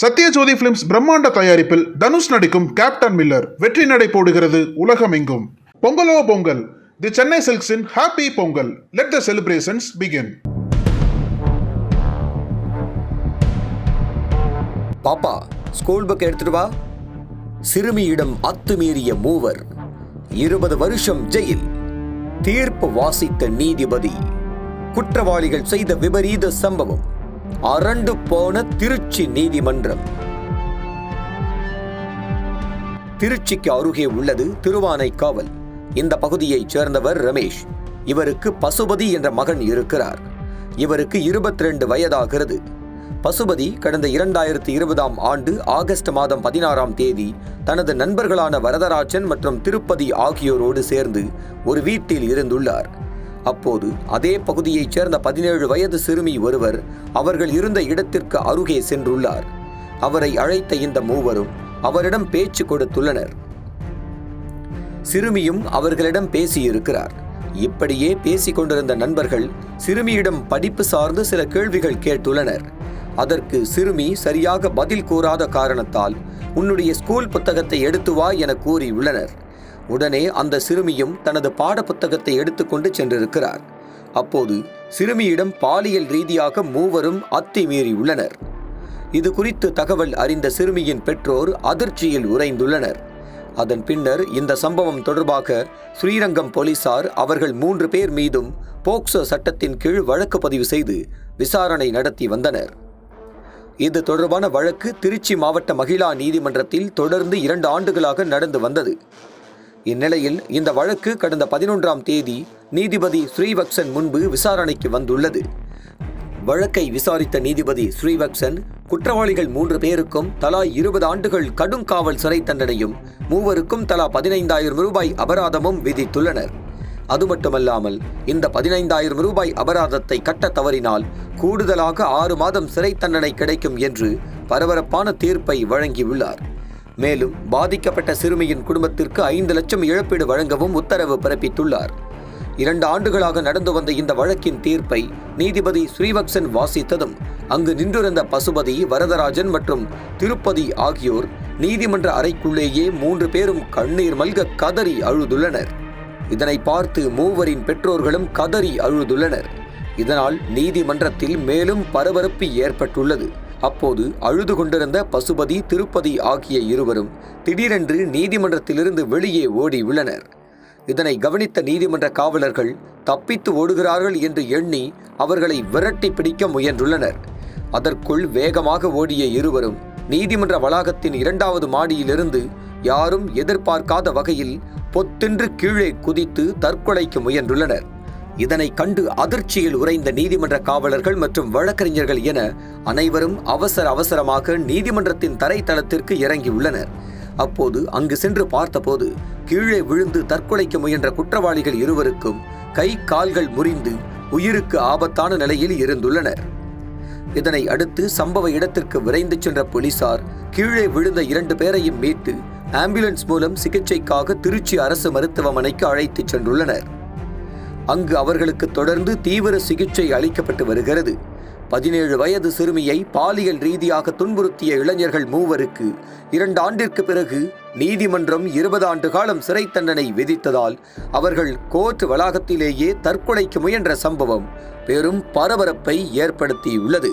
Sathyajothi films பிரம்மாண்ட தயாரிப்பில் தனுஷ் நடிக்கும் கேப்டன் மில்லர் வெற்றி நடை போடுகிறது உலகமெங்கும். பொங்கலோ Pongal. The Chennai சில்க்ஸின் happy Pongal let the celebrations begin பாப்பா ஸ்கூல் புக் எடுத்துட்டு வா. சிறுமியிடம் அத்துமீறிய மூவர். இருபது வருஷம் ஜெயில். தீர்ப்பு வாசித்த நீதிபதி. குற்றவாளிகள் செய்த விபரீத சம்பவம். அரண்டு போன திருச்சி நீதிமன்றம். திருச்சிக்கு அருகே உள்ளது திருவானைக்காவல் இந்த பகுதியைச் சேர்ந்தவர் ரமேஷ். இவருக்கு பசுபதி என்ற மகன் இருக்கிறார். இவருக்கு 22 வயதாகிறது. பசுபதி கடந்த இரண்டாயிரத்தி இருபதாம் ஆண்டு ஆகஸ்ட் மாதம் பதினாறாம் தேதி தனது நண்பர்களான வரதராஜன் மற்றும் திருப்பதி ஆகியோரோடு சேர்ந்து ஒரு வீட்டில் இருந்துள்ளார். அப்போது அதே பகுதியைச் சேர்ந்த பதினேழு வயது சிறுமி ஒருவர் அவர்கள் இருந்த இடத்திற்கு அருகே சென்றுள்ளார். அவரை அழைத்த இந்த மூவரும் அவரிடம் பேச்சு கொடுத்துள்ளனர். சிறுமியும் அவர்களிடம் பேசியிருக்கிறார். இப்படியே பேசிக் கொண்டிருந்த நண்பர்கள் சிறுமியிடம் படிப்பு சார்ந்து சில கேள்விகள் கேட்டுள்ளனர். அதற்கு சிறுமி சரியாக பதில் கூறாத காரணத்தால் உன்னுடைய ஸ்கூல் புத்தகத்தை எடுத்து வா என கூறியுள்ளனர். உடனே அந்த சிறுமியும் தனது பாட புத்தகத்தை எடுத்துக்கொண்டு சென்றிருக்கிறார். அப்போது சிறுமியிடம் பாலியல் ரீதியாக மூவரும் அத்துமீறியுள்ளனர் இது குறித்து தகவல் அறிந்த சிறுமியின் பெற்றோர் அதிர்ச்சியில் உறைந்துள்ளனர். அதன் பின்னர் இந்த சம்பவம் தொடர்பாக ஸ்ரீரங்கம் போலீசார் அவர்கள் மூன்று பேர் மீதும் போக்சோ சட்டத்தின் கீழ் வழக்கு பதிவு செய்து விசாரணை நடத்தி வந்தனர். இது தொடர்பான வழக்கு திருச்சி மாவட்ட மகிழா நீதிமன்றத்தில் தொடர்ந்து இரண்டு ஆண்டுகளாக நடந்து வந்தது. இந்நிலையில் இந்த வழக்கு கடந்த பதினொன்றாம் தேதி நீதிபதி ஸ்ரீவக்சன் முன்பு விசாரணைக்கு வந்துள்ளது. வழக்கை விசாரித்த நீதிபதி ஸ்ரீவக்சன் குற்றவாளிகள் மூன்று பேருக்கும் தலா இருபது ஆண்டுகள் கடும் காவல் சிறை தண்டனையும் மூவருக்கும் தலா பதினைந்தாயிரம் ரூபாய் அபராதமும் விதித்துள்ளனர். அது மட்டுமல்லாமல் இந்த பதினைந்தாயிரம் ரூபாய் அபராதத்தை கட்ட தவறினால் கூடுதலாக ஆறு மாதம் சிறை தண்டனை கிடைக்கும் என்று பரபரப்பான தீர்ப்பை வழங்கியுள்ளார். மேலும் பாதிக்கப்பட்ட சிறுமியின் குடும்பத்திற்கு ஐந்து லட்சம் இழப்பீடு வழங்கவும் உத்தரவு பிறப்பித்துள்ளார். இரண்டு ஆண்டுகளாக நடந்து வந்த இந்த வழக்கின் தீர்ப்பை நீதிபதி ஸ்ரீவக்சன் வாசித்ததும் அங்கு நின்றிருந்த பசுபதி வரதராஜன் மற்றும் திருப்பதி ஆகியோர் நீதிமன்ற அறைக்குள்ளேயே மூன்று பேரும் கண்ணீர் மல்க கதறி அழுதுள்ளனர். இதனை பார்த்து மூவரின் பெற்றோர்களும் கதறி அழுதுள்ளனர். இதனால் நீதிமன்றத்தில் மேலும் பரபரப்பு ஏற்பட்டுள்ளது. அப்போது அழுது கொண்டிருந்த பசுபதி திருப்பதி ஆகிய இருவரும் திடீரென்று நீதிமன்றத்திலிருந்து வெளியே ஓடியுள்ளனர் இதனை கவனித்த நீதிமன்ற காவலர்கள் தப்பித்து ஓடுகிறார்கள் என்று எண்ணி அவர்களை விரட்டி பிடிக்க முயன்றுள்ளனர். அதற்குள் வேகமாக ஓடிய இருவரும் நீதிமன்ற வளாகத்தின் இரண்டாவது மாடியிலிருந்து யாரும் எதிர்பார்க்காத வகையில் பொத்தென்று கீழே குதித்து தற்கொலைக்கு முயன்றுள்ளனர். இதனை கண்டு அதிர்ச்சியில் உறைந்த நீதிமன்ற காவலர்கள் மற்றும் வழக்கறிஞர்கள் என அனைவரும் அவசர அவசரமாக நீதிமன்றத்தின் தரைத்தளத்திற்கு இறங்கியுள்ளனர். அப்போது அங்கு சென்று பார்த்தபோது கீழே விழுந்து தற்கொலைக்கு முயன்ற குற்றவாளிகள் இருவருக்கும் கை கால்கள் முறிந்து உயிருக்கு ஆபத்தான நிலையில் இருந்துள்ளனர். இதனை அடுத்து சம்பவ இடத்திற்கு விரைந்து சென்ற போலீசார் கீழே விழுந்த இரண்டு பேரையும் மீட்டு ஆம்புலன்ஸ் மூலம் சிகிச்சைக்காக திருச்சி அரசு மருத்துவமனைக்கு அழைத்துச் சென்றுள்ளனர். அங்கு அவர்களுக்கு தொடர்ந்து தீவிர சிகிச்சை அளிக்கப்பட்டு வருகிறது. பதினேழு வயது சிறுமியை பாலியல் ரீதியாக துன்புறுத்திய இளைஞர்கள் மூவருக்கு இரண்டு ஆண்டிற்கு பிறகு நீதிமன்றம் இருபது ஆண்டு காலம் சிறை தண்டனை விதித்ததால் அவர்கள் கோர்ட் வளாகத்திலேயே தற்கொலைக்கு முயன்ற சம்பவம் பெரும் பரபரப்பை ஏற்படுத்தியுள்ளது.